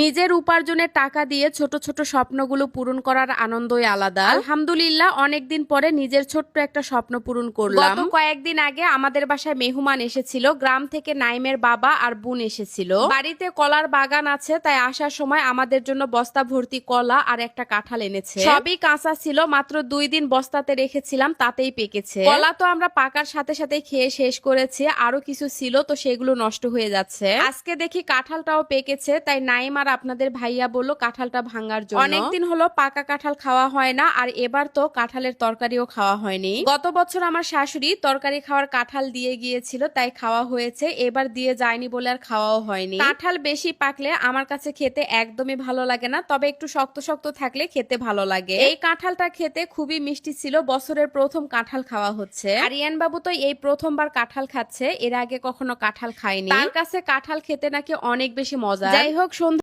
নিজের উপার্জনের টাকা দিয়ে ছোট ছোট স্বপ্নগুলো পূরণ করার আনন্দই আলাদা। আলহামদুলিল্লাহ, অনেকদিন পরে নিজের ছোট্ট একটা স্বপ্ন পূরণ করলাম। কয়েকদিন আগে আমাদের বাসায় মেহমান এসেছিল, গ্রাম থেকে নাইমের বাবা আর বোন এসেছিল। বাড়িতে কলার বাগান আছে, তাই আসার সময় আমাদের জন্য বস্তা ভর্তি কলা আর একটা কাঁঠাল এনেছে। সবই কাঁচা ছিল, মাত্র দুই দিন বস্তাতে রেখেছিলাম, তাতেই পেকেছে। কলা তো আমরা পাকার সাথে সাথে খেয়ে শেষ করেছি আরও কিছু ছিল, তো সেগুলো নষ্ট হয়ে যাচ্ছে। আজকে দেখি কাঁঠালটাও পেকেছে, তাই নাইম আর আপনাদের ভাইয়া বলল কাঁঠালটা ভাঙার জন্য। অনেকদিন হলো পাকা কাঁঠাল খাওয়া হয় না, আর এবার তো কাঁঠালের তরকারিও খাওয়া হয়নি। গত বছর আমার শাশুড়ি তরকারি খাওয়ার কাঁঠাল দিয়ে গিয়েছিল, তাই খাওয়া হয়েছে, এবার দিয়ে যায়নি বলে আর খাওয়াও হয়নি। কাঁঠাল বেশি পাকলে আমার কাছে খেতে একদমই ভালো লাগে না, তবে একটু শক্ত শক্ত থাকলে খেতে ভালো লাগে। এই কাঁঠালটা খেতে খুবই মিষ্টি ছিল, বছরের প্রথম কাঁঠাল খাওয়া হচ্ছে। আরিয়ান বাবু তো এই প্রথমবার কাঁঠাল খাচ্ছে, এর আগে কখনো কাঁঠাল খায়নি। তার কাছে কাঁঠাল খেতে নাকি অনেক বেশি মজা। যাই হোক, সন্ধ্যা